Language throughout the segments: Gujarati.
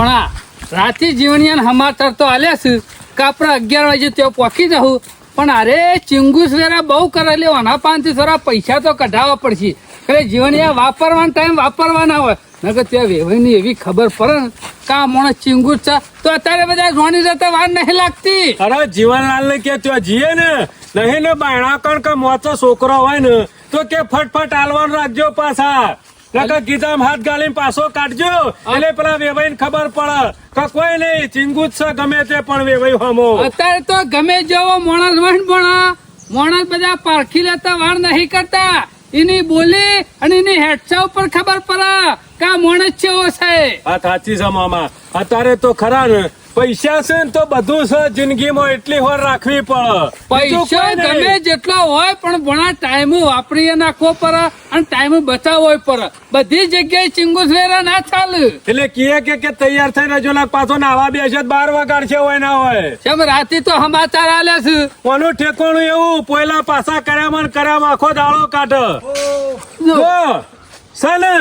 આ રાતે જીવણિયાને સમાચાર તો આલ્યા છે. કે આપણે અગિયાર વાગે ત્યાં પહોંચી જવું પણ અરે, ચિંગુસ વેરા બહુ કરેલી ઓના પાંચથી થોડા પૈસા તો કઢાવવા પડશે. એટલે જીવનિયા વાપરવાનો ટાઈમ વાપરવાના હોય. નકર ત્યાં વેવાઈની એવી ખબર પડે ને કા માણસ ચિંગુસ છે. તો અત્યારે બધા જોણી જતા વાર નહીં લાગતી. અરે જીવનલાલ ને કે ત્યાં જીએ ને, નહીં ને બાયણા કણ કે મોચો છોકરો હોય ને, તો કે ફટફટ આલવાનું રાખજો પાછા. ગીધામ હાથ ગાલીને પાછો કાઢજો. એટલે પેલા વેવાઈને ખબર પડે કે કોઈ નહીં ચિંગુત છે ગમે તે પણ વેવાઈ હમો. અત્યારે તો ગમે જેવો મોણસ ને પણ માણસ બધા પારખી લેતા વાર નહીં કરતા. એની બોલી અને એની હેડસા ઉપર ખબર પડે. કે આ છે ઓ સાહેબ આ સાચી છે મામા. અત્યારે તો ખરા ને પૈસા છે ને તો બધું છે જિંદગીમાં એટલી હોર રાખવી પડે. પૈસા. ગમે જેટલો હોય પણ ઘણા ટાઈમ વાપરી નાખવો પડે અને ટાઈમ બચાવવો પડે. બધી જગ્યાએ ચિંગુસ વેરા ના ચાલે. એટલે કીએ કે કે તૈયાર થઈને જો લાગ પાછો નાવા બેસે બાર વગાડ છે હોય ના હોય. કેમ રાતે તો સમાચાર આલે છે. કોનું ઠેકોણું એવું? પોયલા પાછા કર્યામાં કર્યામાં આખો દાળો કાઢો. જો સને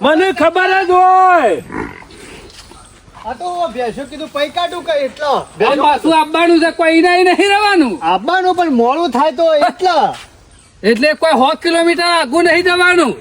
મને ખબર જ હોય. આ તો ભેંસો કીધું પૈ કાઢું કે એટલો? પાછું આવવાનું છે કોઈ નહીં રહેવાનું. આવવાનું પણ મોડું થાય તો એટલા. એટલે કોઈ સો કિલોમીટર આગું નહીં જવાનું.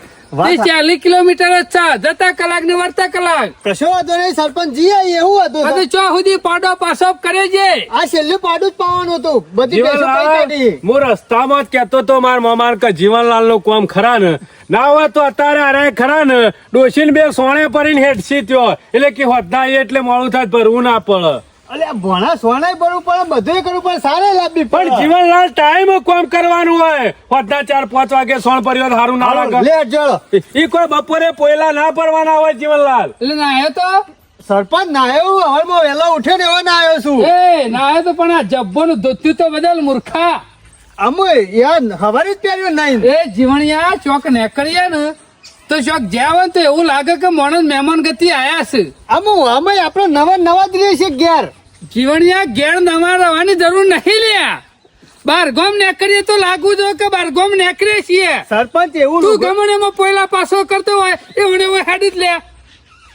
ચાલીસ કિલોમીટર જ છે. જતા કલાક ને વર્તા કલાક. કશો વાંધો નહીં સરપંચ જી એવું હતું અને ચો સુધી પાડો પાસો કરે છે? આ છેલ્લું પાડું જ પાવાનું હતું. બધી હું રસ્તામાં જ કેતો તો માર મમાર કે જીવનલાલનું કોમ ખરા ને. ના હોય તો અત્યારે અરે ખરા ને. ડોશીને બે સોણે પરીને હેઠસી થયો એટલે કે હોદના એટલે મોડું થાય ભરવું ના પડે. અલે આ ભણા સોનાય ભરવું પણ બધું કરવું પણ સારે લાભી પણ જીવન જીવનલાલ ટાઈમ કોમ કરવાનું હોય? હોદના ચાર પાંચ વાગે સોણ પરિવાર સારું ના લાગે. લે જળ. ઈ કોઈ બપોરે પોયલા ના પડવાના હોય જીવનલાલ? એટલે નાયો તો? સરપંચ ના આવ્યો હવારમાં વહેલો ઉઠ્યો ને એવો ના આવ્યો છું. એ નાયો તો પણ આ જબ્બો નું ધોત્યું તો બદલ મૂર્ખા. અમુ યાર હવારી જ પહેર્યો નહીં. એ જીવણિયા ચોક નેકળીએ ને તો ચોક જ્યાં હોય તો એવું લાગે કે માણસ મહેમાન ગતિ આયા છે. આમ અમે આપણે નવા નવા જ રહીએ છીએ ઘેર. જીવણિયા ઘેર નવા રહેવાની જરૂર નહીં લ્યા બાર ગોમ નેકરીએ તો લાગુ જો કે બાર ગોમ નેકરીએ છીએ. સરપંચ એવું તું ગમણે માં પહેલા પાછો કરતો હોય એવડે હું હેડી જ લે.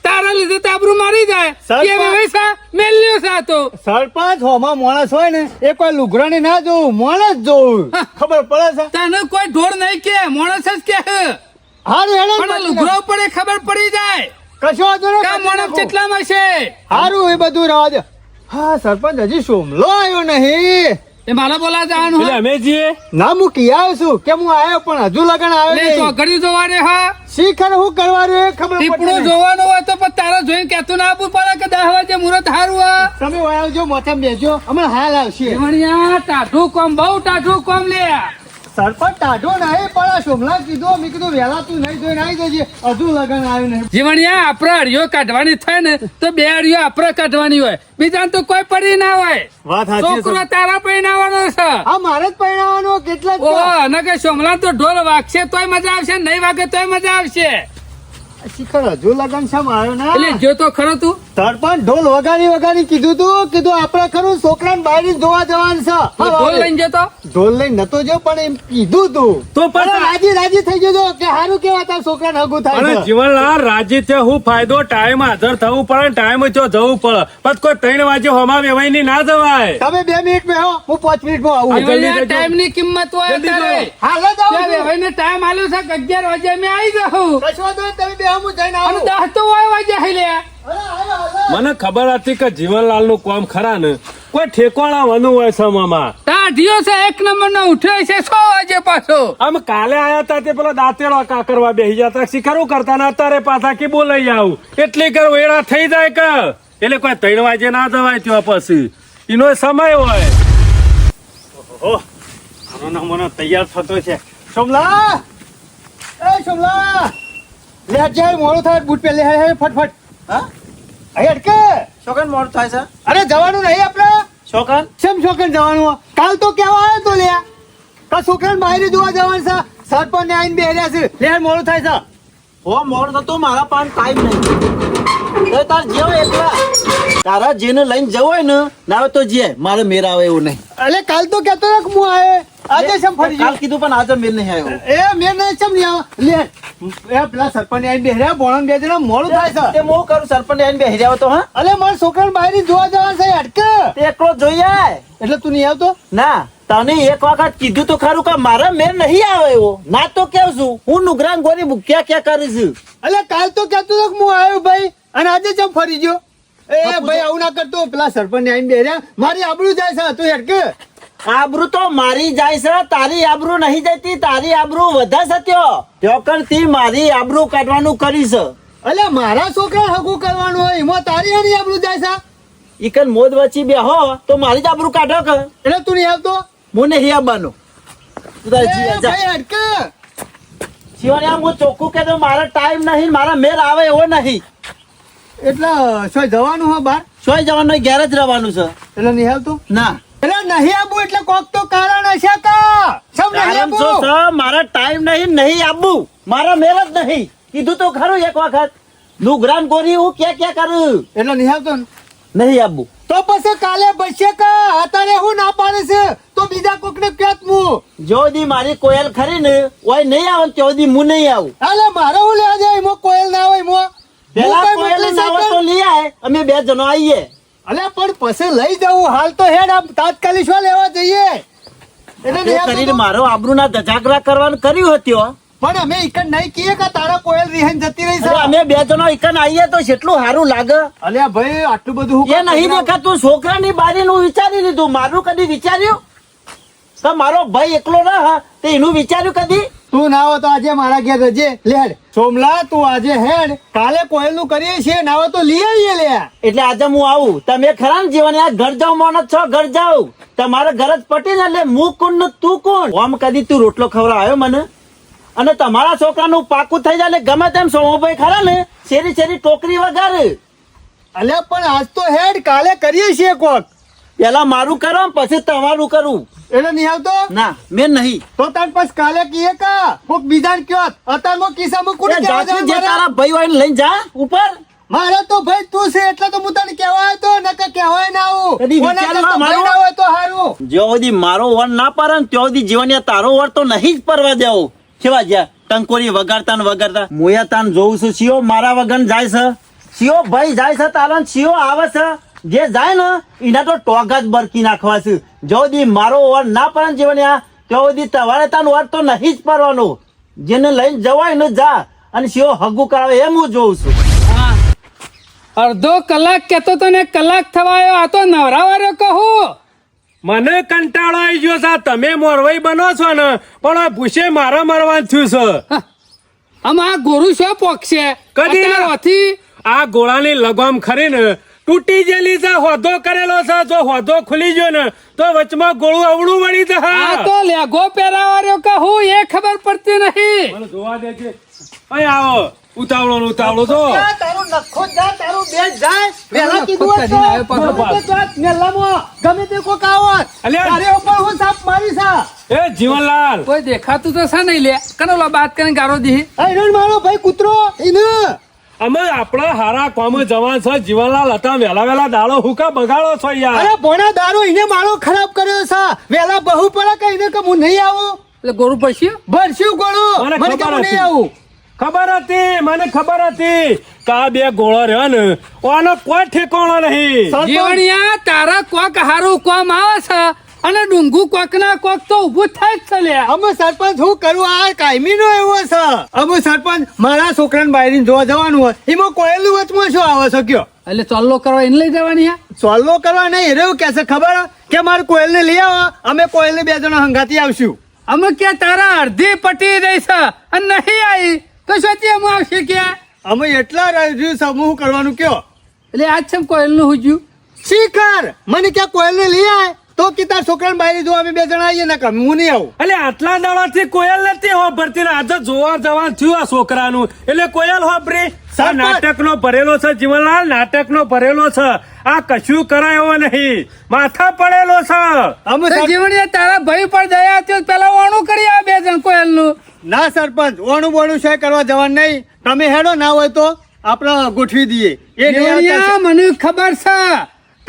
તારા લીધે તાબરું મારી જાય. કે હવે સા મેલ્યો સા તો. સરપંચ હોમાં માણસ હોય ને એ કોઈ લુગરાણી ના જોવું માણસ જોવું. ખબર પડે છે? તને કોઈ ઢોર નહીં કે માણસ જ કે. હારું હેડો પણ લુગરો પડે ખબર પડી જાય. કશો વાંધો નહીં, કામ નાખો. કેટલામાં છે. હારું એ બધું રાજ હા સરપંચ હજી સોમલો આવ્યો નહીં. એ મારા બોલા જવાનું હોય. અમે જીએ ના હું કી આવ્યો છું? કે હું આવ્યો પણ હજુ લગન આવ્યો નહીં. તો ઘડી જોવાને હા. શીખર હું કરવાનું એ ખબર નહીં. જોવાનું હોય તો પણ તારા જોઈને કેતું ના આપવું પડે કે દસ વાગે મુહૂર્ત હારું હા તમે આવજો મોથમ બેજો અમે હાલ આવશે. ટાઢું કોમ બહુ ટાઢું કોમ લે. સરપંચ ટાઢો નહીં પણ સોમલા કીધું મેં કીધું વહેલા તું નહીં જોઈને આવી જજે. હજુ લગન આવ્યું નહીં. જીવણિયા આપણે અડિયો કાઢવાની થાય ને તો બે અડિયો આપણે કાઢવાની હોય. બીજા તો કોઈ પડી ના હોય. વાત છોકરો તારા પહેણાવાનો છે. આ મારે જ પરિણામનો કેટલા ઓ અને કે સોમલા તો ઢોલ વાગશે તોય મજા આવશે નહીં વાગે તોય મજા આવશે. શિખર હજુ લગન શમ આવ્યો ના. એટલે જો તો ખરો તું. સરપંચ ઢોલ વગાડી વગાડી કીધું તું કીધું આપણે ખરું છોકરાને બહાર જોવા જવાનું છે. ઢોલ લઈને જતો? ઢોલ લઈને નતો જો પણ એમ કીધું તું. તો પણ રાજી રાજી થઈ ગયો કે હારું કેવા તાર છોકરાને હગું થાય અને. જીવનલાલ રાજી છે હું ફાયદો ટાઈમ હાજર થવું પડે ટાઈમ જો જવું પડે. પછી કોઈ ત્રણ વાગે હોમા વેવાયની ના જવાય. તમે બે મિનિટમાં હું પાંચ મિનિટમાં આવું જલ્દી ટાઈમની કિંમત હોય હાલો જાવ છું. ભાઈને ટાઈમ આલ્યો છે અગિયાર વાગે મેં આવી જાઉં. કશો તમે બે હું જઈને આવું. દસ તો હોય વાગે લે. મને ખબર હતી કે જીવનલાલનું કોમ ખરા ને. કોઈ ઠેકવાળા વાનું હોય સમામાં ટાઢિયો છે એક નંબર નો ઉઠે છે સો વાગે પાછો. આમ કાલે આયા તા તે પેલા દાંતેડો કાકરવા બેસી જતા શિખરું કરતા ના? અત્યારે પાછા કે બોલાઈ આવું? એટલી કર વેળા થઈ જાય કે. એટલે કોઈ ત્રણ વાગે ના જવાય ત્યાં પછી. એનો સમય હોય. ઓહો આનો નમૂનો તૈયાર થતો છે. સોમલા એ સોમલા લે જાય મોડું થાય બૂટ પહેલે હે હે ફટફટ હા? અહીં અટકે છોકન મોડું થાય છે? અરે જવાનું નહીં આપણે. છોકન શેમ છોકરાને જવાનું? કાલ તો કેવા આવ્યો તો લ્યા? કા છોકરાને બહાર જોવા જવાનું છે. સરપંચ ને આવીને બેહ્યા છે. લે મોડું થાય છે. હો મોડું થતું મારા પાસે ટાઈમ નહીં. તો તાર જેવો એકલા. તારા જેને લઈને જવું હોય ને ના તો જે મારે મેરા આવે એવું નહીં. અરે કાલ તો કેતો હતો કે હું આયે. આજે ચમ ફરી ગયો કીધું પણ આજે મેલ નહીં આવ્યો. એ મેં નહીં ચમ નહીં આવો લે એ પેલા સરપંચ આઈને બેહર્યા બોણમ બે જણા મોડું થાય છે. તે હું કરું સરપંચ જાવ તો હા? અલે મારા છોકરાને બહાર જોવા જવાનું છે હટકે તે એકલો જોઈ એટલે તું નહીં આવતો? ના તને એક વખત કીધું તો ખરું કે મારા મેર નહીં આવે એવો. ના તો કેવું છું હું નુગરાન ગોરી ક્યાં ક્યાં કરીશ? એટલે કાલ તો કહેતો હતો કે હું આવ્યો ભાઈ અને આજે ચમ ફરી ગયો? એ ભાઈ આવું ના કરતો. પેલા સરપંચ આઈને બેહર્યા. મારી આબડું જાય છે તું હટકે આબરૂ તો મારી જાય છે તારી આબરૂ નહીં જતી તારી આબરૂ વધે છે ત્યો ત્યો કરતી મારી આબરૂ કાઢવાનું કરીશ. અલે મારા છોકરા હગું કરવાનું હોય એમાં તારી હારી આબરૂ જાય છે? ઈકન મોદ વચ્ચે બેહો તો મારી જ આબરૂ કાઢો કે. એટલે તું નહીં આવતો? હું નહીં આવવાનો. શિવાની હું ચોખ્ખું કે મારા ટાઈમ નહીં મારા મેલ આવે એવો નહીં. એટલે સોય જવાનું હો બાર સોય જવાનું ઘેર જ રહેવાનું છે. એટલે નહીં આવતો? ના. એટલે નહીં આવું એટલે કોક તો કારણ હશે કા નહીં આવું? મારા ટાઈમ નહીં નહીં આવવું મારા મેલ જ નહીં. કીધું તો ખરું એક વખત. નુગરાન કોરી હું ક્યાં ક્યાં કરું? એટલે નહીં આવતો નહીં તો પછી કાલે બચશે કા અત્યારે હું ના પાડે છે? તો બીજા કોકને કહેત હું જો દી મારી કોયલ ખરી ને ઓય નહીં આવે ચોદી હું નહીં આવું. અલે મારે હું લેવા જાય? એમાં કોયલ ના હોય એમાં. પેલા હું કોયલ ના હોય તો લઈ આવે અમે બે જણો આવીએ અલે પણ પછી લઈ જવું. હાલ તો હેડ આમ તાત્કાલિક શું લેવા જઈએ? એટલે મારો આબરૂ ના ધજાગરા કરવાનું કર્યું હતું પણ અમે ઇકન નહીં કીએ કે તારા કોયલ રિહન જતી રહી છે? અમે બે જણો એકન આવીએ તો કેટલું સારું લાગે. અલ્યા ભાઈ આટલું બધું એ નહીં દેખા તું છોકરાની બારી નું વિચારી લીધું મારું કદી વિચાર્યું? તો મારો ભાઈ એકલો ના હા તે એનું વિચાર્યું કદી? તું ના તો આજે મારા ઘેર રજે લેડ. સોમલા તું આજે હેડ. કાલે કોયલું કરીએ છીએ ના તો લઈ આવીએ લે. એટલે આજે હું આવું. તમે ખરા ને જીવન આ ઘર જાવ માણસ છો ઘર જાવ તમારા ઘર જ પટી ને એટલે હું કોણ ને તું કોણ? આમ કદી તું રોટલો ખવડાવ્યો મને? અને તમારા છોકરાનું પાકું થઈ જાય ગમે તેમ સોમોભાઈ ખરા ને શેરી શેરી ટોકરી વગર. અલે પણ આજ તો હેડ કાલે કરીએ છીએ કોક. પેલા મારું કરો પછી તમારું કરું. એટલે નહીં આવતો? ના મેં નહીં. તો તાર પછી કાલે કીએ કા કોક બીજાને કયો અતાર કિસ્સામાં કિસ્સા એ કુડે જે તારા ભાઈ હોય લઈને જા ઉપર. મારે તો ભાઈ તું છે એટલે તો હું તને કહેવાય તો નકર કહેવાય ના આવું. મારો- હોય તો હારું. જ્યાં સુધી મારો વર ના પાડે ને ત્યાં સુધી જીવન તારો વર તો નહીં જ પરવા દેવો. કેવા જ્યાં? ટંકોરી વગાડતા ને વગાડતા. મોયા તાન જોઉં છું સિયો મારા વગર જાય છે. સિયો ભાઈ જાય છે તારા ને સિયો આવે છે. જે જાય ને એના તો ટોગા જ બરકી નાખવા છે જો દી મારો ઓર ના પડે ને આ સુધી તમારે તાન ઓર તો નહીં જ પરવાનો. જેને લઈને જવાય ને જા અને સિયો હગું કરાવે એમ હું જોઉં છું. હા. અડધો કલાક કેતો તો ને કલાક થવાયો આ તો નવરાવાર્યો કહું. મને કંટાળો આવી ગયો છે તમે મોરવાઈ બનો છો ને પણ આ ભૂસે મારા મરવા થયું છે. આમ આ ગોરુ શું પોક્ષે કદી ના. અત્યારથી આ ગોળાની લગામ ખરીને તૂટી ગયેલી છે હોદો કરેલો છે. જો હોદો ખુલી ગયો ને તો વચમાં ગોળું અવળું વળી આ તો લેગો પહેરાવાર્યો કહું એ ખબર પડતી નહીં. મને જોવા દેજે. અહીં આવો. ઉતાવળો ને ઉતાવળો તો તારું નખો જ તારું બે જાય. નખો કીધું તો, મેલામો ગમે તે કોક આવો. અલ્યા. અરે ઉપર હું સાપ મારી સા. એ જીવનલાલ. કોઈ દેખાતું તો છે નહીં લે. કનો લો બાત કરીને ગારો દી. એ મારો ભાઈ કૂતરો, એને. અમે આપણા હારા કોમ જવાન છે જીવનલાલ હતા વેલા વેલા દાડો હુકા બગાડો છો યાર. અરે ભોણા દારૂ એને મારો ખરાબ કર્યો છે. વેલા બહુ પડે કે એને કે હું નહીં આવું? એટલે ગોરુ પછી ભરસ્યું ગોળું. મને કે હું નહીં આવું. ખબર હતી મને ખબર હતી કા બે ગોળો રહ્યો ને આનો કોઈ ઠેકાણો નહીં. જીવણિયા તારા કોક હારું કોમ આવે છે. અને ડુંગુ કોક ના કોક તો ઉભું થાય જ છે લે અમે સરપંચ શું કરું? આ કાયમી નો એવો છે. અમે સરપંચ મારા છોકરાને બાયરી જોવા જવાનું હોય. એમાં કોયલું વચમાં શું આવે શક્યો એટલે ચોલ્લો કરવા એને લઈ જવાની હા? સોલ્વો કરવા નહીં એવું કે છે ખબર? કે મારે કોયલને લઈ આવો અમે કોયલને બે જણા હંગાતી આવશું. અમે કે તારા અડધી પટી રહી છે અને નહીં આવી. તો શું અમે આવશે કે? અમે એટલા રહ્યું સમૂહ કરવાનું કયો? એટલે આજ છે કોયલનું હુજ્યું. શિખર મને ક્યાં કોયલને લઈ આય. તો કે તાર છોકરાને બાયરી જોવા અમે બે જણા આવીએ ના હું નહીં આવું. એટલે આટલા દાડાથી કોયલ નથી હોભરતી ને આજે જોવા જવાનું થયું આ છોકરાનું. એટલે કોયલ હો બ્રે સરપંચ! નાટક નો ભરેલો છે જીવનલાલ નાટક નો ભરેલો છે. આ કશું કરાય એવો નહીં. માથા પડેલો છે. અમે જીવણીએ તારા ભાઈ પર દયા હતી પેલા ઓણું કરી આ બે જણ કોયલનું ના સરપંચ ઓણું બોણું છે કરવા જવાનું નહીં. તમે હેડો ના હોય તો આપણે ગોઠવી દઈએ. એ મને ખબર છે.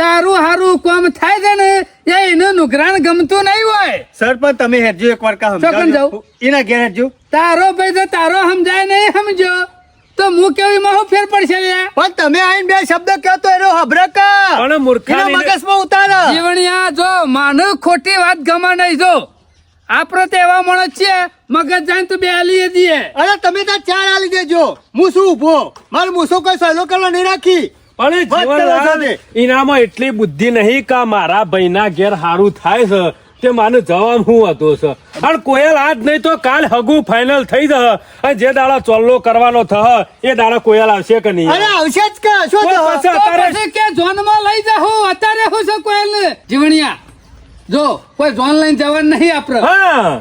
તારું હારું કોમ થાય છે ને એ એનું નુકરાન ગમતું નહીં હોય. સરપંચ તમે હેરજો એક વાર કા જાઉં. એના ઘેર હેરજો. તારો ભાઈ તો તારો સમજાય નહીં સમજો. તો હું કેવી માં ફેર પડશે પણ તમે આઈને બે શબ્દ કહો તો એનો હભરકા પણ મૂર્ખા મગજમાં ઉતારો. જીવણિયા જો માનો ખોટી વાત ગમા નહીં જો. આપણે તો એવા માણસ છીએ મગજ જાય તો બે આલી દઈએ. અરે તમે તો ચાર આલી દેજો. હું શું ઊભો મારો મૂસો કોઈ સહેલો કરવા નહીં રાખી. પણ જીવનલાલ, એનામાં એટલી બુદ્ધિ નહીં કે મારા ભાઈના ઘેર સારું થાય છે. તે માને જવાબ હું હતો છે અને કોયલ આજ નહીં તો કાલ હગુ ફાઇનલ થઈ જશે. અને જે દાડા ચોલ્લો કરવાનો થ એ દાડા કોયલ આવશે કે નહીં? અરે આવશે જ કે શું અત્યારે કે ઝોનમાં લઈ જાઉં અત્યારે હું છે કોયલ જીવણિયા જો કોઈ ઝોન લઈને જવાનું નહીં આપણે.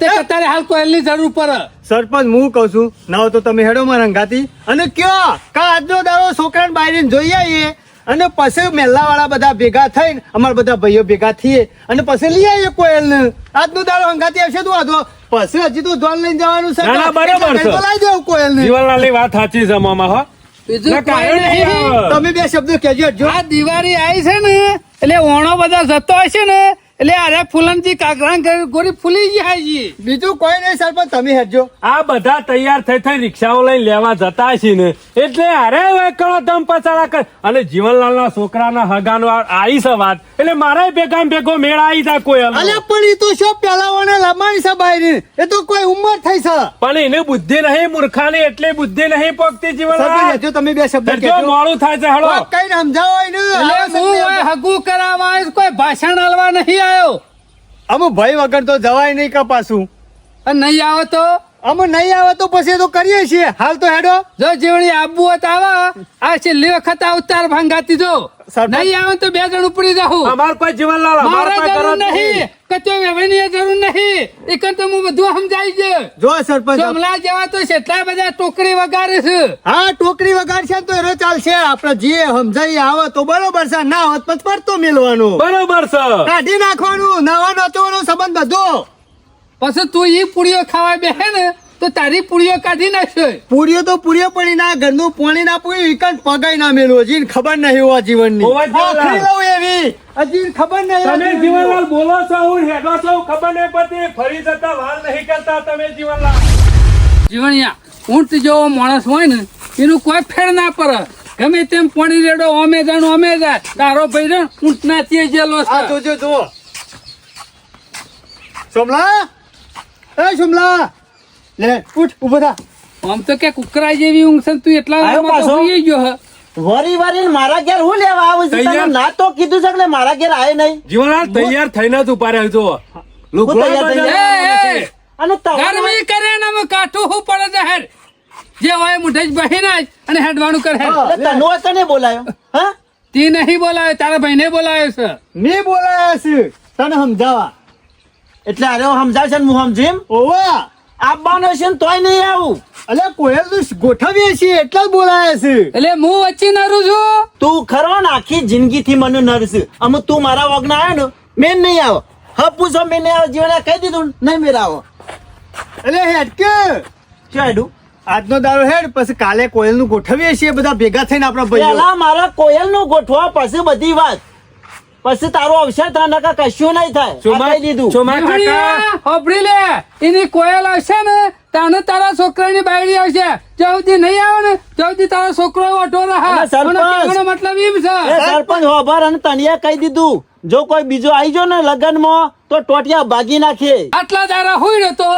તે અત્યારે હાલ કોયલની જરૂર પડે. સરપંચ હું કઉ છું ના તો તમે હેડો માં રંગાતી. અને કયો? કા આજનો દાડો છોકરાને બાયરીને જોઈ આવીએ? અને પછી મેલા વાળા બધા ભેગા થઈને અમારા બધા ભાઈઓ ભેગા થઈએ. અને પછી લઈ આવીએ કોયલ ને આજનો દાડો હંગાતી આવશે તું આધો પછી હજી તું ધોન લઈને જવાનું છે. ના, ના, બરાબર છે. બોલાવી દેવું કોયલ ને જીવનલાલની વાત સાચી છે મામા હો. તમે બે શબ્દો કહેજો હટજો. આ દિવાળી આવી છે ને એટલે ઓણો બધા જતો હશે ને એટલે અરે ફૂલનજી કાગરા ગોરી ફૂલી જાય છે. બીજું કોઈ નહીં સરપંચ તમે હેજો આ બધા તૈયાર થઈ થઈ રિક્ષાઓ લઈને લેવા જતા છે ને એટલે અરે કરો દમ પસાડા કર. અને જીવનલાલના છોકરાના હગાનો આવી છે વાત. એટલે મારે ભેગા ભેગો મેળ આવી જાય કોઈ અલ્યા પણ એ તો શું પેલાવાને લમાણી છે બાયરી? એ તો કોઈ ઉંમર થઈ છે. પણ એને બુદ્ધિ નહીં મૂર્ખાની એટલી બુદ્ધિ નહીં પગતી જીવનલાલ. હેજો તમે બે શબ્દ કહેજો. મોડું થાય છે હળો કઈ સમજાવો એને. હું હગું કરાવવા કોઈ ભાષણ આલવા નહીં આવ્યો અમુ ભય વગર તો જવાય નહીં કપાસું નહીં આવો તો? અમે નહીં આવે તો પછી તો કરીએ છીએ. હાલ તો હેડો. જો જીવણી આબુ હોત આવા. આ છેલ્લી વખત આ ઉતાર ભાંગાતી જો. નહીં આવે તો બે જણ ઉપડી જાઉં અમાર કોઈ જીવનલાલ અમાર કોઈ જરૂર નહીં. કચો વેવાની જરૂર નહીં. એક તો હું બધું સમજાઈ ગયો. જો સરપંચ. ચોમલા જેવા તો કેટલા બધા ટોકરી વગાડે છે. હા ટોકરી વગાડશે તો એનો ચાલશે. આપણે જે સમજાઈ આવે તો બરોબર છે. ના હોત પછી પડતો મેલવાનું. બરોબર છે. કાઢી નાખવાનું. નવા નચવાનો સંબંધ બધો. પછી તું ઈ પૂરીઓ ખાવા બેહે ને તો તારી પૂરીઓ કાઢી નાખશે. પૂરીઓ તો પૂરીઓ પડી ના ઘરનું પાણી ના પૂરી વિકન પગાઈ ના મેલું હજી ખબર નહીં હોવા જીવનની આખરી લઉં એવી હજી ખબર નહીં તમે જીવનલાલ બોલો છો હું હેડો છો ખબર નહીં પડતી ફરી જતા વાર નહીં કરતા તમે જીવનલાલ. જીવણિયા ઊંટ જેવો માણસ હોય ને એનું કોઈ ફેર ના પડે. ગમે તેમ પાણી રેડો અમે જાણ અમે જાય. તારો ભાઈ ને ઊંટ ના તે જેલો છે. જોજો જુઓ. સોમલા? એ સોમલા લે ઉઠ ઊભો થા. આમ તો કે કુકરા જેવી ઊંઘ છે તું એટલા? સૂઈ ગયો હ. વરી વરી મારા ઘેર હું લેવા આવું છું? તને ના તો કીધું છે કે મારા ઘેર આવે નહીં. જીવનલાલ તૈયાર થઈને જ? બદલ- એ, એ, અને ગરમી કરે ને અમે કાઠું હું પડે છે હેડ. જે હોય મુઠે જ બહી નાખ અને હેડવાનું કરે તનો તને બોલાયો હા? તી નહીં બોલાયો તારા ભાઈને બોલાયો છે. મેં બોલાયો છે. તને સમજાવા. એટલે અરે હું સમજાવશે ને હું સમજીમ ઓવા! આવવાનો છે ને તોય નહીં આવું. અલે કોયલ તું ગોઠવીએ છીએ એટલા જ બોલાય છે. એટલે હું વચ્ચે નરું છું? તું ખરો ને આખી જિંદગી થી મને નરસ. અમુક તું મારા વગના આવ્યો ને મેં નહીં આવો. હપુ પૂછો મેં નહીં આવો જીવને કહી દીધું નહીં મેરા આવો એટલે હેડ કે શું હેડું? આજનો દારો હેડ પછી કાલે કોયલનું ગોઠવીએ છીએ બધા ભેગા થઈને આપણા ભાઈ મારા કોયલનું ગોઠવા પછી બધી વાત. પછી તારો અવસર થાય નકા કશું નહીં થાય. આ દીધું. ચોમા કાકા. લે. એની કોયલ આવશે ને તાને તારા છોકરાની બાયડી આવશે. જ્યાં નહીં આવે ને સુધી તારો છોકરો ઓઢો રહા. સરપંચ. મતલબ એમ છે. સરપંચ હોભર અને તનિયા કહી દીધું. જો કોઈ બીજો આવી ગયો ને લગનમાં તો ટોટિયા ભાગી નાખે. આટલા દારા હોય ને તો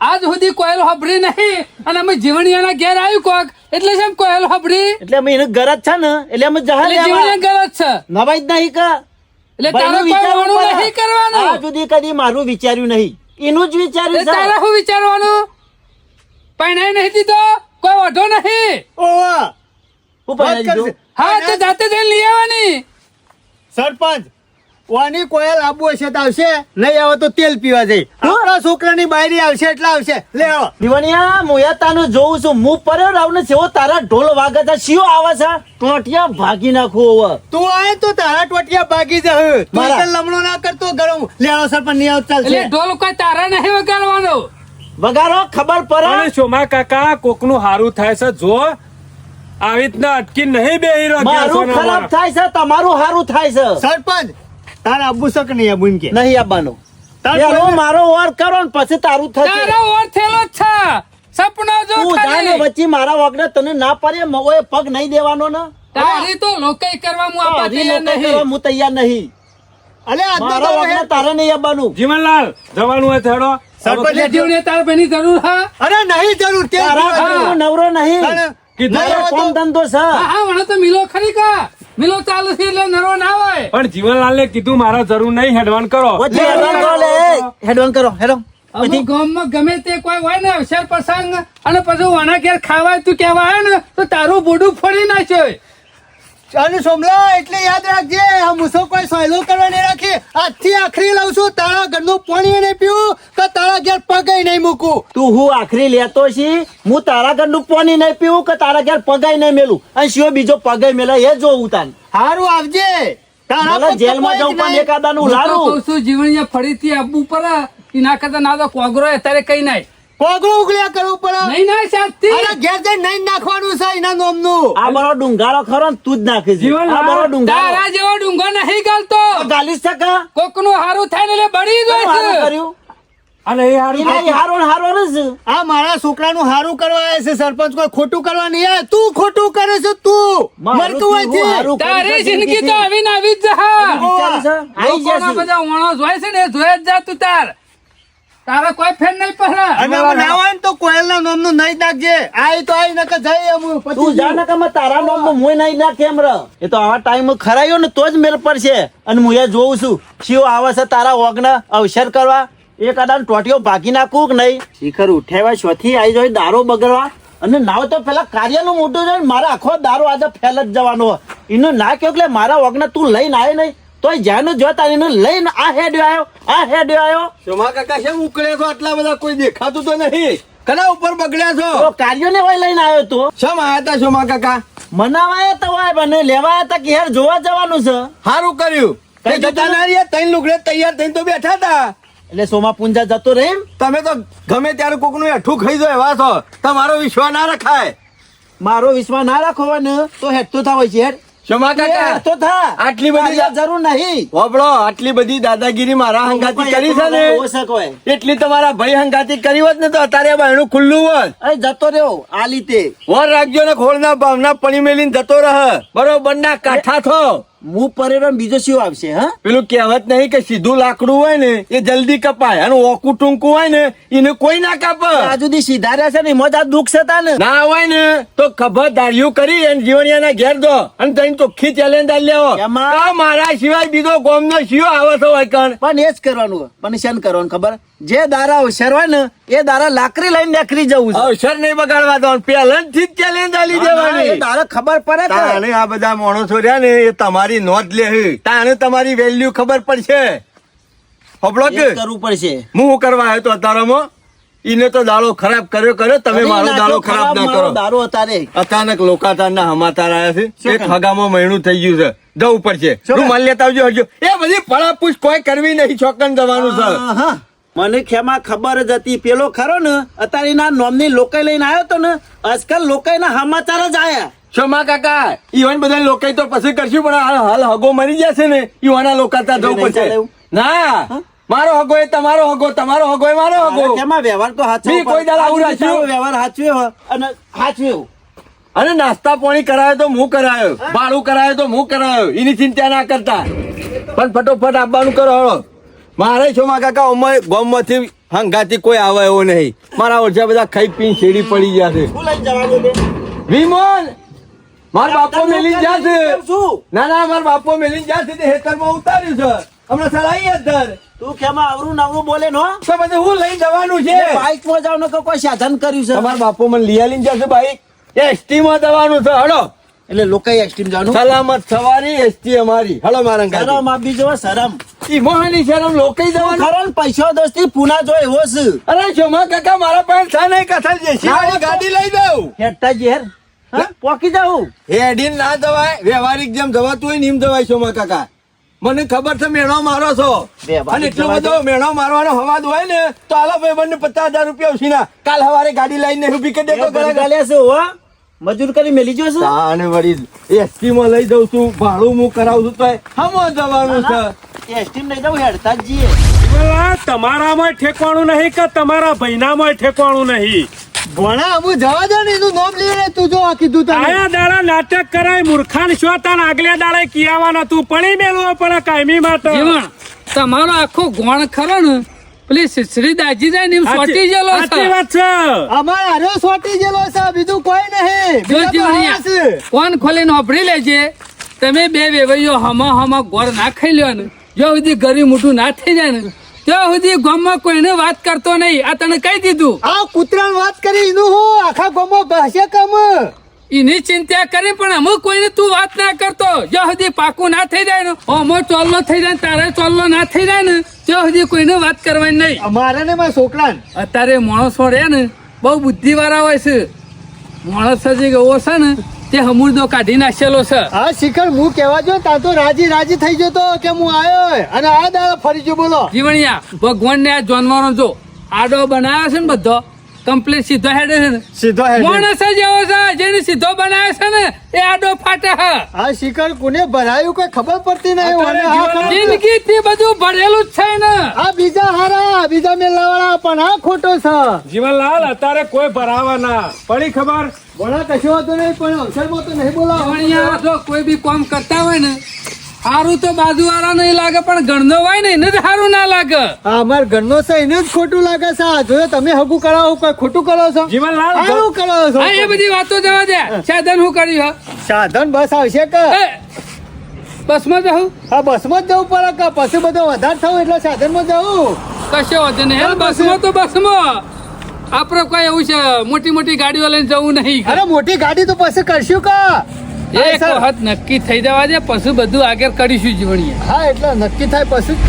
આજ સુધી કોયલ હોભળી નહીં. અને અમે જીવણિયાના ઘેર આવ્યું કોક. એટલે છે કોયલ હોભળી. એટલે અમે એને ઘર જ છે ને. એટલે અમે જહાજ ઘર જ ગરજ છે. નવાઈ જ નહીં કે? એટલે તારો ભાઈનું કોઈ વિચારવું વાળું પડે. નહીં કરવાનું. આ સુધી કદી મારું વિચાર્યું નહીં. એનું જ વિચાર્યું છે. તારે શું વિચારવાનું? પણ નહીં દીધો. કોઈ ઓઢો નહીં. ઓવા. દીધું. હા તો જાતે જઈને લઈ આવવાની. સરપંચ વાની કોયલ આબુ હશે તો આવશે નહીં આવે તો તેલ પીવા જઈ. આપણા છોકરાની બાયરી આવશે એટલે આવશે. લે આવો. દિવાનિયા મોયાતાનું જોઉં છું. હું પડ્યો રાવ ને જેવો તારા ઢોલ વાગે છે. શિયો આવે છે? ટોટિયા ભાગી નાખું હવે. તું આય તો તારા ટોટિયા ભાગી જા. તું મારા. લમણો ના કરતો ગરમ. લે આવો સરપંચ નહીં આવ એટલે ઢોલ કોઈ તારા નહીં વગાડવાનો. વગાડો ખબર પણ પડે સોમા કાકા કોકનું હારું થાય છે. જો આવી રીતના અટકી નહીં બેહી રહ્યો મારું ખરાબ થાય છે તમારું સારું થાય છે. સરપંચ તારે આબુ શક નહીં આબુ કે? નહીં આવવાનું તારો મારો ઓર કરો ને પછી તારું થશે. તારો ઓર થેલો જ છે. સપનો જો તું જાને વચ્ચે મારા વગર તને ના પડે મગોએ પગ નહીં દેવાનો ને? તારી તો લોકઈ કરવા હું આપા તૈયાર નહીં. હું તૈયાર નહીં. અલે આ મારા તો તારે નહીં આવવાનું જીવનલાલ જવાનું હોય થેડો સરપંચ જીવને તાર બેની જરૂર હા? અરે નહીં જરૂર તે નવરો નહીં. કોમ ધંધો છે? હા હા મને તો મિલો ખરી કા મિલો ચાલુ છે એટલે નરો ના હોય. પણ જીવનલાલ ને કીધું મારા જરૂર નહીં હેડવાન કરો. હેડવાન કરો લે હેડવાન કરો હેડો. અમુક ગામમાં ગમે તે કોઈ હોય ને અવસર પ્રસંગ અને પછી વણા ઘેર ખાવાય તું કહેવા આવે ને તો તારું બોડું ફોડી નાખ્યો. અને સોમલા એટલે યાદ રાખજે આ મુસો કોઈ સહેલો કરવા નહીં રાખી. આજથી આખરી લઉં છું તારા ઘરનું પાણી નહીં પીવું કે તારા ઘેર પગે નહીં મૂકું. તું હું આખરી લેતો છી? હું તારા ઘરનું પાણી નહીં પીવું કે તારા ઘેર પગાઈ નહીં મેલું? અને શિવ બીજો પગાઈ મેલે એ જોવું તાન. હારું આવજે. તારા જેલમાં જવું પણ નહીં. એકાદાનું લારું. કહું છું જીવણીએ ફરીથી આપવું પડે એના કરતા ના તો કોગરો અત્યારે કઈ નાય કોગળું ઉગલ્યા કરવું પડે. નહીં ના અરે ઘેર જઈને નહીં નાખવાનું છે એના નોમનું. આ મારો ડુંગારો ખરો ને તું જ નાખીશ જીવન આ મારો ડુંગારો. તારા જેવો ડુંગો નહીં ગાલતો ગાલીશ છે કોકનું હારું થાય ને બળી જાય છે. કર્યું? અને એ હારું એના ઈ હારો ને હારો જ. આ મારા છોકરાનું હારું કરવા આવે છે સરપંચ કોઈ ખોટું કરવા નહીં આવે. તું ખોટું કરે છે તું. મારું મરતું તું હોય છે. તારી જિંદગી તો આવી ને આવી જ જહા વિચાર છે? આઈ લોકોના જશે. બધા વણો જોય છે ને જોયા જ જા તું તાર. તારા કોઈ ફેન નહીં પહેરા. અને હવે ના હોય ને તો નહીં નાખજે. આઈ તો આઈ નકર જઈ અમુ. તું જા ને કે તારા નામનું મુંય નહીં નાખે કેમ રહ એ તો આવા ટાઈમ ખરાયો ને તો જ મેળ પડશે. અને હું એ જોઉં છું. શિવ આવે છે તારા ઓગના અવસર કરવા. એ કદાચ ટોટીઓ ભાગી નાખું કે નહીં? શિખર ઉઠાવ્યા શોથી આવી જાય દારો બગડવા. અને નાવ તો પેલા કાર્યનું મોટું જોઈને મારા આખો દારો આજે ફેલ જ જવાનો એનું ના કહ્યું એટલે મારા ઓગના તું લઈને આવે નહીં? તોય જ્યાંનું જોતા એને લઈને આ હેડ્યો આવ્યો આ હેડ્યો આવ્યો સોમા કાકા શું ઉકળે છો? આટલા બધા કોઈ દેખાતું તો નહીં કના ઉપર બગડ્યા છો? તો કાર્યોને હોય લઈને આવ્યો તો. શમ આયા તા સોમા કાકા? મનાવાયા તો હોય બને લેવાયા હતા કે હેર જોવા જવાનું છે. સારું કર્યું. કઈ જતા ના રહ્યા તૈન લુગડે તૈયાર થઈને તો બેઠા હતા એટલે સોમા પૂંજા જતો રહે તમે તો ગમે ત્યારે કોકનું હેઠું ખાઈ દો એવા છો. તમારો વિશ્વાસ ના રખાય. મારો વિશ્વાસ ના રાખો હોય ને તો હેઠતું થાય છે છે હેઠતો થા. આટલી બધી જરૂર નહીં. હોબળો આટલી બધી દાદાગીરી મારા હંગાતી કરી છે ને? એટલી તમારા ભાઈ હંગાતી કરી હોત ને તો અત્યારે બાયણું ખુલ્લું હોત. અરે જતો રહ્યો આ લીતે વર રાખજો ને ખોળના ભાવના પડી મેલીને જતો રહે. બરોબર ના કાઠા થો. હું પરેરો બીજો શિવ આવશે હા? પેલું કહેવત નહીં કે સીધું લાકડું હોય ને એ જલ્દી કપાય. અને ઓકું ટૂંકું હોય ને એને કોઈ ના કાપે. આ સુધી સીધા રહ્યા છે ને એમાં આ દુઃખ છે તાને. ના હોય ને તો ખબર ધાર્યું કરી અને જીવણિયાના ઘેર દો. અને તને ચોખ્ખી ચેલેન્જ આલી લેવો? મારા સિવાય બીજો ગોમનો શિયો આવે છે હોય પણ એ જ કરવાનું હોય. પણ શેન કરવાનું ખબર? જે દારા ઉછેરવા ને એ દારા લાકડી લઈને નીકળી જવું છે. અવસર નહીં બગાડવા દો પહેલાથી જ ચેલેન્જ આલી દેવાની દારા ખબર પડે તાણે આ બધા માણસો રહ્યા ને એ તમારી નોંધ લે તાણે તમારી વેલ્યુ ખબર પડશે. હબળો કે? કરવું પડશે. હું શું કરવા આવ્યો તો અતારામાં? ઈને તો દાડો ખરાબ કર્યો કર્યો. તમે મારો દાડો ખરાબ ના કરો. દારો અતારે. અચાનક લોકાતારના હમાતાર આવ્યા છે. એક? હગામાં મહિનું થઈ ગયું છે. જવું પડશે. કામ? રૂમાલ લેતા આવજો હજુ એ બધી પળાપૂછ કોઈ કરવી નહીં ચોકન જવાનું છે. આહા. મને ખેમા ખબર જ હતી. પેલો ખરો ને અત્યારે ના નોમની લોકાઈ લઈને આવ્યો તો ને આજકાલ લોકાઈ ના સમાચાર જ આયા. શોમા કાકા ઈવન બધા લોકો તો પછી કરશું પણ હાલ હગો મરી જશે ને ઈવાના લોકાતા જવું પડશે. ના મારો હગો એ તમારો હગો તમારો હગો એ મારો હગો. એમાં વ્યવહાર તો હાચવો કોઈ દાડા આવું રાખ્યું? વ્યવહાર હાચવ્યો અને હાચવ્યો અને નાસ્તા પાણી કરાયો તો હું કરાયો ભાડું કરાયો તો હું કરાયો એની ચિંતા ના કરતા. પણ ફટોફટ આપવાનું કરો હળો મારે છો માં કાકા અમારે ગામમાંથી હંગાથી કોઈ આવે એવો નહીં. મારા ઓછા બધા ખાઈ પી શેડી પડી ગયા છે. શું લઈને જવાનું બે વિમોન મારા બાપો મેલી જશે ના ના મારા બાપો મેલી છે તે હેતરમાં ઉતાર્યું છે. હમણાં સળાઈ અંદર. તું ખેમા આવરું નવરું બોલે નો? તો પછી હું લઈ જવાનું છે. બાઈકમાં જાવ ને કોઈ સાધન કર્યું છે. તમારા બાપો મને લઈ આલીને જશે બાઈક એસટી માં જવાનું છે. હળો એટલે લોકો એક્સ્ટ્રીમ જવાનું? સલામત સવારી એસટી અમારી. હલો મારા શરમ આપી જો શરમ. ઈ મોહની શરમ લોકે જવાનું? ખરો પૈસો દોસ્તી પુના જો એવો છે. અરે શોમા કાકા મારા પાસે છે નહીં કથા જેસી વાળી ગાડી લઈ દઉં હેઠતા ઝેર હા? પોકી જાઉં. હેડીન ના જવાય વ્યવહારિક જેમ જવાતું હોય ને એમ જવાય શોમા કાકા. મને ખબર છે મેણો મારો છો. વ્યવહારિક અને એટલો બધો મેણો મારવાનો હવાદ હોય ને તો આલો ભાઈ બંને પચાસ હજાર રૂપિયા ઉછીના. કાલ સવારે ગાડી લઈને ઊભી કરી દેતો ઘરે ગાલે છે હો. મજૂર કરી મેલી જો અને તાને વળી એસટી માં લઈ દઉં છું. ભાડું હું કરાવું છું. તો હમો જવાનું છે. એસટીમ લઈ દઉં હેડતા જ જઈએ તમારામાં ઠેકવાનું નહીં કે તમારા ભાઈનામાં ઠેકવાનું નહીં? ભણા હું જવા દે ને એનું નામ લઈને તું જો આ કીધું તને. આયા દાડા નાટક કરાય મૂર્ખાન શોતાન આગલે દાડે કિયાવાના તું. પડી મેલવો પડે કાયમી માટે. તમારો આખો ગોણ ખરો ને પેલી સિસરી દાજી જાય ને એમ સોટી સાચી વાત છે. અમાર આરો સોટી ગયેલો છે બીજું કોઈ નહીં. જો બીજા તો જીવણિયા, આવ્યા છે. ફોન ખોલીને વાપરી લેજે. તમે બે વેવાઈઓ હમા હમા ગોળ ના ખાઈ લ્યો ને. જો સુધી ગરી મોટું ના થઈ જાય ને ત્યાં સુધી ગામમાં કોઈને વાત કરતો નહીં. આ તને કહી દીધું. આ કૂતરાણ વાત કરી એનું હું આખા ગામમાં ભાષે કમ. એની ચિંતા કરી પણ અમુક કોઈને તું વાત ના કરતો. જો સુધી પાકું ના થઈ જાય ને અમો ચોલ્લો થઈ જાય તારે ચોલ્લો ના થઈ જાય ને ત્યાં સુધી કોઈને વાત કરવાની નહીં. અમારા ને મારા છોકરા અત્યારે માણસો રહે ને બહુ બુદ્ધિવાળા હોય છે. માણસ જે ગયો છે ને તે હમુરદો કાઢી નાખેલો છે. હા શિખર હું કહેવા જો તા તો રાજી રાજી થઈ જતો કે હું આવ્યો અને આ દાડા ફરી જો બોલો. જીવણિયા ભગવાન ને આ જાનવરો જો આડો બનાવ્યો છે ને બધો કમ્પ્લીટ સીધો હેડે છે સીધો હેડ. માણસ જ એવો છે જેને સીધો બનાવે છે ને એ આડો ફાટે હા આ શિખર કોને ભરાયું કોઈ ખબર પડતી નહીં અત્યારે અને આ જિંદગી થી બધું ભરેલું જ છે ને. આ બીજા હારા બીજા મેલાવાળા પણ આ ખોટો છે. જીવનલાલ અત્યારે કોઈ ભરાવા ના પડી ખબર? ભણા કશું હતું નહીં પણ અવસરમાં તો નહીં બોલાવો. કોઈ બી કામ કરતા હોય ને સારું તો બાજુ વાળા નહીં લાગે પણ ગણનો હોય ને એને જ સારું ના લાગે. હા અમાર ઘરનો છે એને જ ખોટું લાગે છે. આ જોયો તમે હગું કરાવો કોઈ ખોટું કરો છો? જીવનલાલ સારું કરો છો. હા એ બધી વાતો જવા દે. સાધન હું કર્યું સાધન બસ આવશે કે? હે બસમાં જાઉં? આ બસમાં જ જવું પડે કે? પછી બધો વધારે થવું એટલે સાધનમાં જવું? કશો વાંધો નહીં હા, હે બસમાં તો બસમાં. આપણે કોઈ એવું છે મોટી મોટી ગાડીઓ લઈને જવું નહીં. અરે મોટી ગાડી તો પછી કરશું કા? એક વખત નક્કી થઈ જવા દે પછી બધું આગળ કરીશું જીવણીએ. હા એટલે નક્કી થાય પછી જ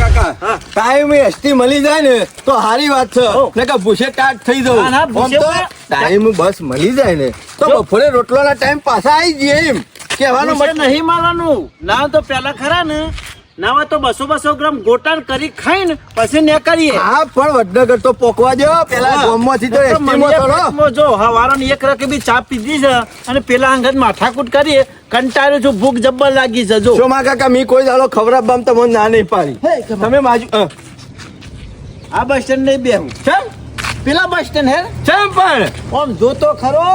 કાકા. ટાઈમ એસટી મળી જાય ને તો સારી વાત છે. ને કે ભૂસે ટાટ થઈ જવું. આમ તો ટાઈમ બસ મળી જાય ને તો બપોરે રોટલાના ટાઈમ પાછા આવી જઈએ એમ. કહેવાનું ભૂસે નહીં મારવાનું. ના તો પેલા ખરા ને. ના તો બસો બસો ગ્રામ ગોટાણ કરી ખાઈને પછી ને કરીએ. હા પણ વડનગર તો પોકવા દો. પેલા ગોમમાંથી તો એસટી માં ચડો. જો હવારોની એક રકબી ચા પીધી છે અને પેલા અંગત માથાકૂટ કરીએ કંટાળ્યો છું ભૂખ જબ્બર લાગી છે જો. શોમા કાકા મી કોઈ દાડો ખબર બામ તમને ના નહીં પાડી. તમે માજુ અ, આ બસ સ્ટેન્ડ નહીં બેહું. ચમ પેલા બસ સ્ટેન્ડ હે ચમ પણ? જો જોતો ખરો.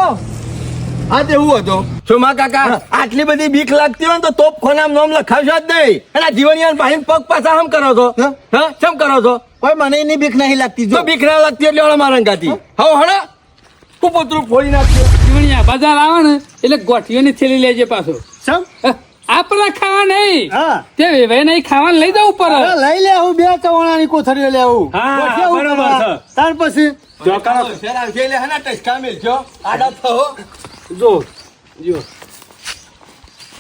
આ તેવું હતું? સુમા કાકા? આટલી બધી બીક લાગતી હોય ને તો તોપ ખોનામ નામ લખાવશો જ નહીં. અને આ જીવણિયાન ભાઈને પગ પાછા આમ કરો છો? હા? હા? કરો છો? કોઈ મને એની બીક નહીં લાગતી જો. જો બીક ના લાગતી એટલે ઓળા મારા ગાતી હવે હણા કુપોતરું ફોડી નાખશે જીવણિયા બજાર આવે ને એટલે ગોઠીઓની થેલી લેજે પાછો. સમ આપણે ખાવા નહીં. હા. તે વેવાય નહીં ખાવા લઈ દઉં ઉપર. લઈ લે હું બે ચવાણાની કોથળીઓ હા, પછી આવું બરોબર કરવા. ત્યાર પછી? હના ટચકા મેલજો આડા થો જો જો.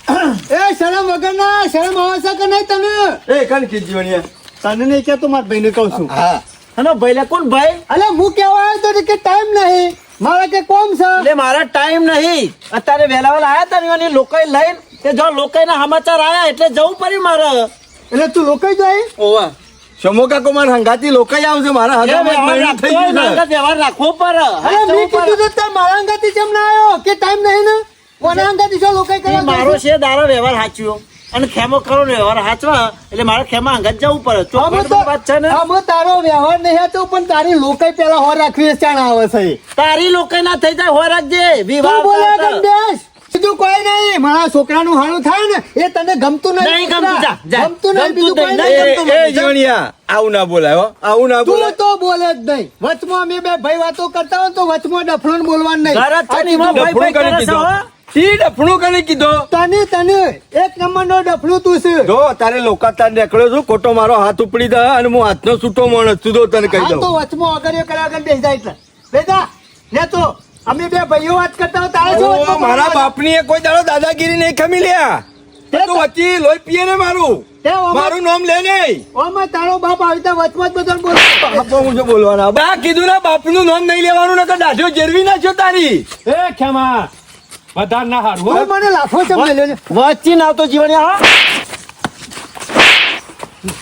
એ શરમ વગર ના શરમ આવશે કે નહીં તને? એ કણ કી જીવણિયા તને નહીં કહેતો મારા ભાઈને કહું છું. હા. અને ભાઈ કોણ ભાઈ? અલે હું કેવા આવ્યો તો કે ટાઈમ નહીં. મારે કે કોમ છે? એટલે મારા ટાઈમ નહીં. અત્યારે વહેલા વહેલા આયા તા ને લોકોએ લઈને. તે જો લોકોના સમાચાર આયા એટલે જવું પડ્યું મારે. એટલે તું લોકો જાય? ઓવા. શમો કાકો મારા હંગાતી લોકો આવશે મારા જે હાથમાં વ્યવહાર રાખવો પડે અરે મેં કીધું તો તે મારા હંગાતી કેમ ના આવ્યો? કે ટાઈમ નહીં ને? કોના હંગાતી છો? લોકો એ મારો છે? દારો વ્યવહાર સાચ્યો અને ખેમો કરો ને વ્યવહાર સાચવા એટલે મારે ખેમા અંગત જવું પડે. ચોક્કસ વાત છે ને? અમે તારો વ્યવહાર નહીં હતો પણ તારી લોકો પેલા હોર રાખવી ચાણ આવે છે. તારી લોકો ના થઈ જાય હોર રાખજે. વિવાહ કેમ દેશ બીજું કોઈ નહીં. મારા છોકરાનું હાલું થાય ને એ તને ગમતું નહીં ગમતું. ગમતું નહીં બીજું કોઈ નહીં, એ આવું ના બોલાય આવું ના તું તો બોલે જ નહીં. વચમાં અમે બે ભાઈ વાતો કરતા હોય તો વચમાં ડફણું બોલવાનું નહીં. ડફણું કરી કીધો. તને તને એક નંબર નો ડફણું તું છે. જો તારે લોકા તાર નીકળ્યો છું ખોટો મારો હાથ ઉપડી દે અને હું હાથનો છૂટો માણસ તને કહી તો વચમાં અગર કર્યા વગર બેસી જાય એટલે. લે તો. અમે બે ભાઈઓ વાત કરતા હોય તારે શું મારા? બાપની એ કોઈ દાડો દાદાગીરી નહીં ખમી લ્યા તે તું વચ્ચે લોહી પીએ ને મારું. તે મારું નામ લે નહીં. ઓમાં તારો બાપ આવી તો વચમાં જ બધો બાપો હું શું બોલવાના? બા કીધું ને બાપનું નામ નહીં લેવાનું નકર દાઢીઓ જેરવી નાખ્યો તારી. એ ખેમા વધાર ના હારું મને લાફો ચમ છે વચ્ચે ના આવતો જીવન હા.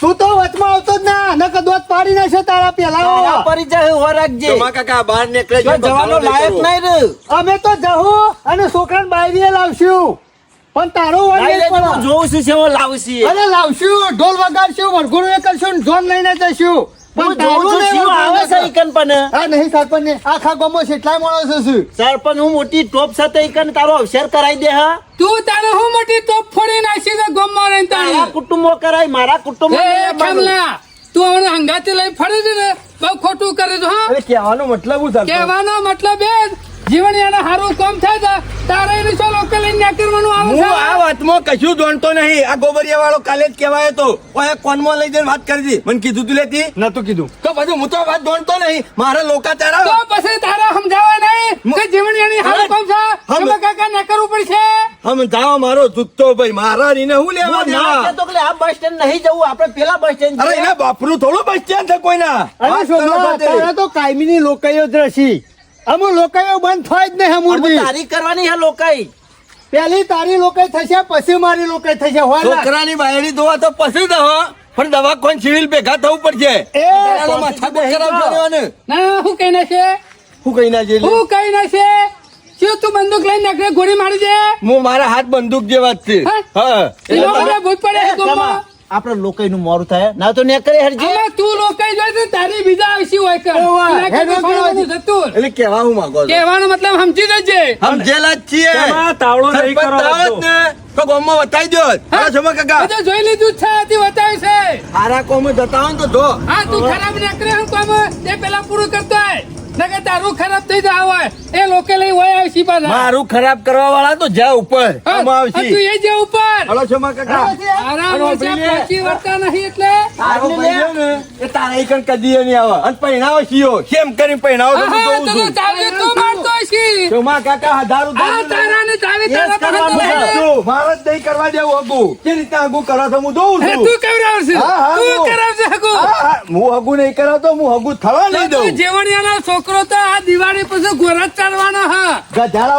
તું તો વચમાં આવતો જ ના. નકર દોત પાડી નાખશે તારા પેલા. પરિચય હો રાખજે. શોમા કાકા બહાર નીકળે જો જવાનો લાયક નહીં રે. અમે તો જહું અને છોકરાને બાયરીએ લાવશું. પણ તારો. જોઉં છું છે લાવશી અરે લાવશું ઢોલ વગાડશું વરઘોડું એ કરશું ઢોલ લઈને જશું પણ જોઉં તારું છું આવે છે ઈકન પણ. આ નહીં સરપંચ ને આખા ગામમાં કેટલાય માણસો છે. સરપંચ હું મોટી ટોપ સાથે ઈકન તારો અવસર કરાઈ દે હા. તું તારે હું મોટી ટોપ ફોડી નાખી દે ગમમાં રહીને તારા? કુટુંબો કરાય મારા કુટુંબ એ કમલા તું હવે હંગાતે લઈ ફરે દે ને બહુ ખોટું કરે છે હા. અરે કહેવાનો મતલબ હું કહેવાનો મતલબ એ જ, જીવન એને હારું કામ થાય તો તારે એને શું લોકલ લઈને કરવાનું આવે હું આ વાતમાં કશું જાણતો નહીં. આ ગોબરિયા વાળો કાલે જ કહેવાય તો. ઓય કોનમાં લઈ જઈને વાત કરી મને કીધું તું લેતી? નતું કીધું. તો પછી હું તો વાત જાણતો નહીં. મારા લોકા તો પછી તારે સમજાવે નહીં કે જીવણિયાની હારું કામ છે? હમ. કાકા ના કરવું પડશે? હમ જાઓ મારો જુત્તો ભાઈ. મારા રીને હું લેવા ના દેવા? તો કે આ બસ સ્ટેન્ડ નહીં જવું. આપણે પેલા બસ સ્ટેન્ડ અરે એના બાપરું થોડું બસ સ્ટેન્ડ છે કોઈના? અરે. તારા તો કાયમીની લોકાયો જ રસી. અમુ લોકાઈ બંધ થાય જ નહીં હમુરથી તારી કરવાની હે લોકાઈ પેલી તારી લોકાઈ થશે પછી મારી લોકાઈ થશે. હોય છોકરાની બાયડી દોવા તો પછી દો પણ દવા કોણ સિવિલ ભેગા થવું પડશે. એ માથા રહેવાનું. ના. ના, હું કઈ નાખે હું કઈ ના છે હું કઈ નાખે શું તું બંદૂક લઈને નાખે ગોળી મારી દે? હું મારા હાથ બંદૂક જેવા જ છે. હા? હા. એ લોકો ભૂત પડે છે. આપણે લોકાઈ નું મોરું થાય. ના તો ને કરે હરજી. તું લોકાઈ જોઈ તો તારી બીજા આવશી હોય કે. એટલે કેવા હું માંગો કેવાનો મતલબ સમજી જજે. સમજેલા જ છીએ. તાવડો નહીં કરો ને. તો ગોમમાં બતાવી દો હા. શોભા કાકા. બધું જોઈ લીધું છે આથી બતાવ્યું છે. હારા કોમ જતા હોય તો જો. હા તું ખરાબ નીકળે હું કોમ? તે પેલા પૂરું કરતો હોય. નકર તારું ખરાબ થઈ જાય હોય. એ લોકો લઈ હોય આવશી પાછા મારું ખરાબ કરવા વાળા તો જા ઉપર. આમ આમાં તું એ જે ઉપર. હલો શોભા કાકા. આરામ ઓછા. પહોંચી વળતા નહીં એટલે. તારો ભાઈ છે ને, એ તારા ઈકણ કદી નહીં આવે. અન પહેણાવો છીયો કેમ કરી પહેણાવો તો હા, જોઉં તો છું. ચાવી તું મારતો હશી. શોભા કાકા હજાર આ તારા ને તારે તારા પાસે તો તું મારે જ નહીં કરવા દેવું હગું. કે રીતે હગું કરો તો હું જોઉં છું. તું કરાવશે તું. કરાવશે હગું. હું હગું નહીં કરાવતો હું હગું થવા નહીં દઉં. જેવણિયાના છોકરો તો આ દિવાળી પછી ગોરજ ચાલવાનો હા.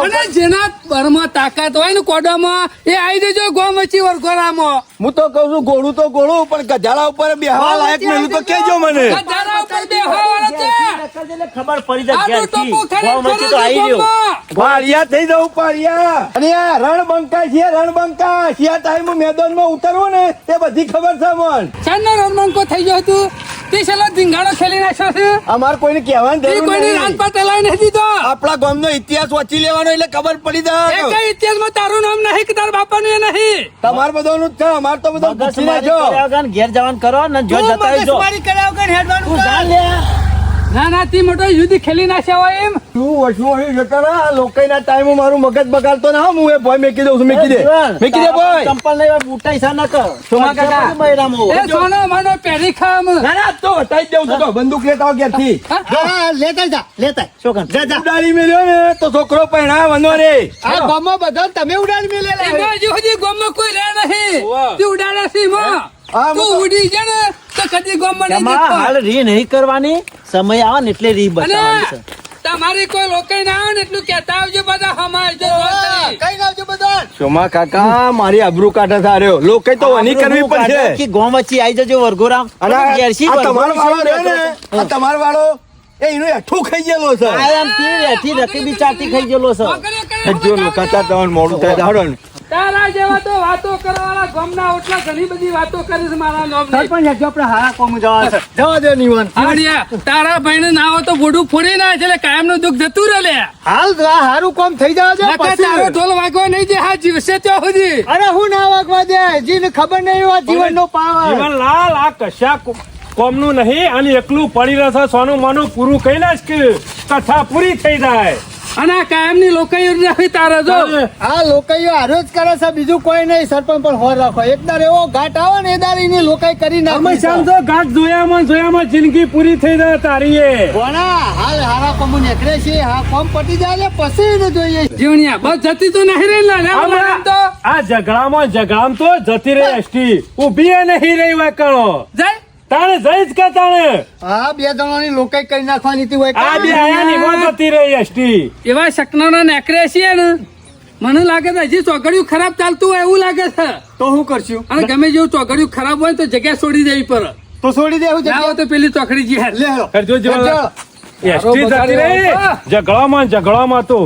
અને જેના ઘરમાં તાકાત હોય ને કોડામાં એ આવી દેજો ગોમ વચ્ચે વરઘોડામાં હું તો કઉ છું ગોળું તો ગોળું પણ ગધાડા ઉપર બેહવા લાયક મેલું તો કેજો મને. ખબર પડી જાય છો રહ્યો. ગોમમાં. પાળિયા થઈ જવું પાળિયા. અને આ રણબંકા છે રણબંકા શિયા ટાઈમ મેદાનમાં ઉતરવું ને એ બધી ખબર છે મન. ચાંદનો રણબંકો થઈ ગયો હતું? તે છેલ્લો ધીંગાણો ખેલી નાખ્યો છે? અમાર કોઈને કહેવાની જરૂર કોઈની નહીં રાજપાટ હલાવી નથી તો આપણા ગામનો ઇતિહાસ વાંચી લેવાનો એટલે ખબર પડી જાય. કઈ ઇતિહાસમાં તારું નામ નહીં કે તારા બાપાનું એ નહીં. તમાર બધાનું જ છે અમાર તો બધા ઘેર જવાનું કરો ને જો જતા હેડવાનું. ના ના તી મોટો યુદ્ધ ખેલી નાખ્યા હોય એમ? તું વર્ષો અહીં જતા રહે લોકોના ટાઈમ મારું મગજ બગાડતો ના હો, હું એ ભાઈ મેકી દઉં છું મેકી દે. મેકી દે ભાઈ ચંપલ લઈ હોય, બૂટાઈ સા ન કર. સોમા કાકા. બધું એ સોનો માનો પહેરી ખામ. ના ના તો હટાઈ જ દઉં છું તો બંદૂક લેતા આવો ઘેરથી. હા, લેતા જા લેતા. છોકરા જા જા. ઉડાડી મેલ્યો ને તો છોકરો પહેણાવવાનો રે. આ ગોમો બધા તમે ઉડાડી મેલેલા. એમાં હજુ હજી ગોમો કોઈ રહે નહીં. તું ઉડાડે સી એમાં. તું ઉડી જા ને. તો કદી ગામમાં નહીં દેખતો. હાલ રી નહીં કરવાની? સમય આવે ને એટલે રી બતાવવાની છે. તમારી કોઈ લોકાઈ ના આવે ને એટલું કહેતા આવજો બધા હમાય કઈ નાખજો બધા સોમા કાકા મારી આબરૂ કાઢે સાર્યો લોકો તો વની કરવી પડશે. કે ગામ વચ્ચે આઈ જજો વરઘોરામ. અને આ તમારો વાળો રહ્યો ને? આ તમારો વાળો એ એનું ખાઈ ગયેલો છે. આ થી રેથી રકબી ચાટી ખાઈ ગયેલો છે. જો તમને મોડું થાય દાડો તારા જેવા તો વાતો કરવાના ગમના ઓટલા ઘણી બધી વાતો કરી મારા નામની. સરપંચ હજુ આપણે હારા કોમ જવા છે. જવા દે નિવન. હાડિયા તારા ભાઈને ના હોય તો ગોડું ફોડી ના એટલે કાયમનું દુઃખ જતું રહે લે. હાલ આ હારું કોમ થઈ જવા દે પછી. તારો ઢોલ વાગવા નહીં જે હા જીવશે ત્યાં સુધી. અરે હું ના વાગવા દે જીને ખબર નહીં હોય જીવન નો પાવર જીવનલાલ આ કશા કોમનું નહીં અને એકલું પડી રહેશે સોનું મોનું પૂરું કહી નાખ કે કથા પૂરી થઈ જાય. અને આ કાયમની લોકાઈઓ નથી તારે જો. આ લોકાઈઓ હારો જ કરે છે બીજું કોઈ નહીં. સરપંચ પણ હોર રાખો. એકદાર એવો ઘાટ આવે ને એદાર એની લોકાઈ કરી અમે નાખે શામ તો ઘાટ જોયામાં જોયામાં જિંદગી પૂરી થઈ જાય તારી એ ભણા હાલ હારા કોમ નીકળે છે. હા કોમ પટી જાય પછી એને જોઈએ. જીવણિયા બસ જતી તો નહીં રહી લે તો. આ ઝઘડામાં ઝઘડામ તો જતી રહી એસટી. ઊભી એ નહીં રહી વાકણો. જાય તાણે જઈશ કે તારે હા બે જણાની લોકાઈ કરી નાખવાની હતી હોય. આ બે આયા ની. મોં જતી રહી એસટી. એવા શકનારા નેકરે છે ને મને લાગે છે હજી ચોકડિયું ખરાબ ચાલતું હોય એવું લાગે છે. તો હું કરશું? અને ગમે જેવું ચોકડીયું ખરાબ હોય તો જગ્યા છોડી દેવી પડે. તો છોડી દેવું જગ્યા? તો પેલી ચોકડી જી લે હેલો કરજો જીવનલાલ. એસટી જતી રહી ઝઘડામાં જગડામાં ઝઘડામાં તો.